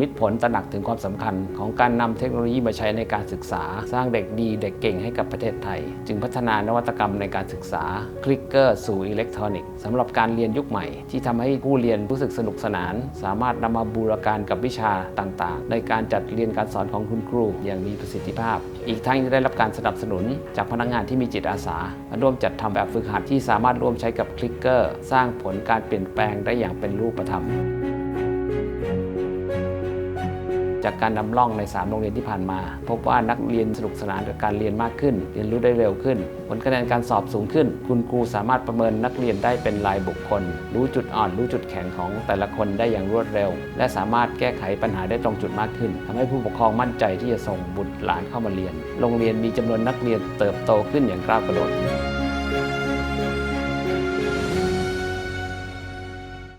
มิตผลตระหนักถึงความสำคัญ ของการนำเทคโนโลยีมาใช้ในการศึกษา สร้างเด็กดีเด็กเก่งให้กับประเทศไทย จึงพัฒนานวัตกรรมในการศึกษา คลิกเกอร์สู่อิเล็กทรอนิกส์สำหรับการเรียนยุคใหม่ ที่ทำให้ผู้เรียนรู้สึกสนุกสนาน สามารถนำมาบูรการกับวิชาต่างๆ ในการจัดเรียนการสอนของคุณครู อย่างมีประสิทธิภาพ อีกทั้งยังได้รับการสนับสนุน จากพนักงานที่มีจิตอาสาร่วมจัดทำแบบฝึกหัดที่สามารถร่วมใช้กับคลิกเกอร์ สร้างผลการเปลี่ยนแปลงได้อย่างเป็นรูปธรรม จากการนำร่องใน 3 โรงเรียนที่ผ่านมา พบว่านักเรียนสนุกสนานกับการเรียนมากขึ้น เรียนรู้ได้เร็วขึ้น ผลคะแนนการสอบสูงขึ้น คุณครูสามารถประเมินนักเรียนได้เป็นรายบุคคล รู้จุดอ่อน รู้จุดแข็งของแต่ละคนได้อย่างรวดเร็ว และสามารถแก้ไขปัญหาได้ตรงจุดมากขึ้นทำให้ผู้ปกครองมั่นใจที่จะส่งบุตรหลานเข้ามาเรียน โรงเรียนมีจำนวนนักเรียนเติบโตขึ้นอย่างก้าวกระโดด